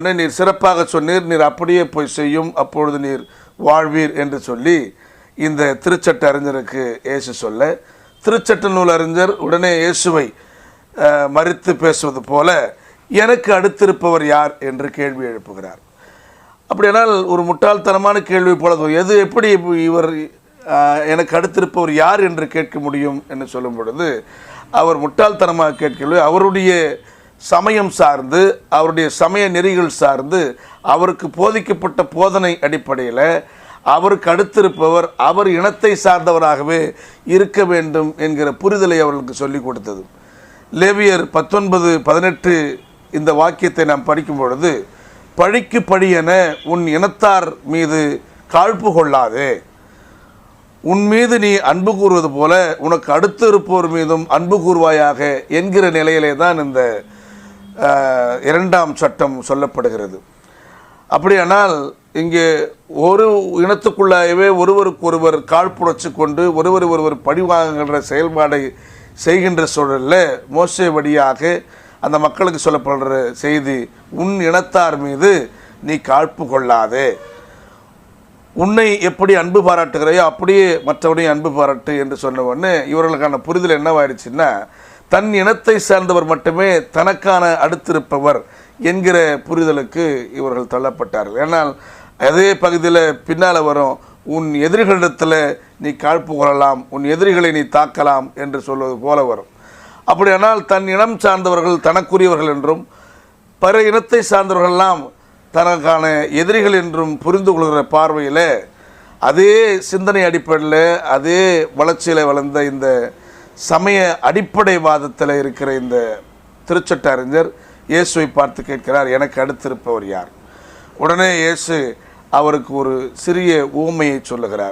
உடனே நீர் சிறப்பாக சொன்னீர் நீர் அப்படியே போய் செய்யும் அப்பொழுது நீர் வாழ்வீர் என்று சொல்லி இந்த திருச்சட்ட அறிஞருக்கு இயேசு சொல்ல திருச்சட்ட நூல் அறிஞர் உடனே இயேசுவை மறித்து பேசுவது போல எனக்கு அடுத்திருப்பவர் யார் என்று கேள்வி எழுப்புகிறார். அப்படியானால் ஒரு முட்டாள்தனமான கேள்வி போல எது எப்படி இவர் எனக்கு அடுத்திருப்பவர் யார் என்று கேட்க முடியும் என்று சொல்லும் பொழுது அவர் முட்டாள்தனமாக கேட்கவில்லை அவருடைய சமயம் சார்ந்து அவருடைய சமய நெறிகள் சார்ந்து அவருக்கு போதிக்கப்பட்ட போதனை அடிப்படையில் அவருக்கு அடுத்திருப்பவர் அவர் இனத்தை சார்ந்தவராகவே இருக்க வேண்டும் என்கிற புரிதலை அவர்களுக்கு சொல்லிக் கொடுத்தது. லேவியர் பத்தொன்பது பதினெட்டு இந்த வாக்கியத்தை நாம் படிக்கும் பொழுது பழிக்கு பழியென உன் இனத்தார் மீது காழ்ப்பு கொள்ளாதே. உன் மீது நீ அன்பு கூறுவது போல உனக்கு அடுத்து இருப்போர் மீதும் அன்பு கூறுவாயாக என்கிற நிலையிலே தான் இந்த இரண்டாம் சட்டம் சொல்லப்படுகிறது. அப்படியானால் இங்கே ஒரு இனத்துக்குள்ளாகவே ஒருவருக்கொருவர் காழ்ப்புணர்ச்சி கொண்டு ஒருவர் ஒருவர் பழிவாங்குகின்ற செயல்பாடை செய்கின்ற சூழலில் மோசே வழியாக அந்த மக்களுக்கு சொல்லப்படுற செய்தி உன் இனத்தார் மீது நீ காழ்ப்பு கொள்ளாதே. உன்னை எப்படி அன்பு பாராட்டுகிறாயோ அப்படியே மற்றவனையும் அன்பு பாராட்டு என்று சொன்ன உடனே இவர்களுக்கான புரிதல் என்னவாயிடுச்சுன்னா தன் இனத்தை சார்ந்தவர் மட்டுமே தனக்கான அடுத்திருப்பவர் என்கிற புரிதலுக்கு இவர்கள் தள்ளப்பட்டார்கள். ஏன்னால் அதே பகுதியில் பின்னால் வரும் உன் எதிரிகளிடத்தில் நீ காழ்ப்பு கொள்ளலாம் உன் எதிரிகளை நீ தாக்கலாம் என்று சொல்வது போல வரும். அப்படியானால் தன் இனம் சார்ந்தவர்கள் தனக்குரியவர்கள் என்றும் பிற இனத்தை சார்ந்தவர்கள்லாம் தனக்கான எதிரிகள் என்றும் புரிந்து கொள்கிற பார்வையில் அதே சிந்தனை அடிப்படையில் அதே வளர்ச்சியில் வளர்ந்த இந்த சமய அடிப்படைவாதத்தில் இருக்கிற இந்த திருச்சட்ட அறிஞர் இயேசுவை பார்த்து கேட்கிறார் எனக்கு அடுத்திருப்பவர் யார்? உடனே இயேசு அவருக்கு ஒரு சிறிய ஊமையை சொல்லுகிறார்.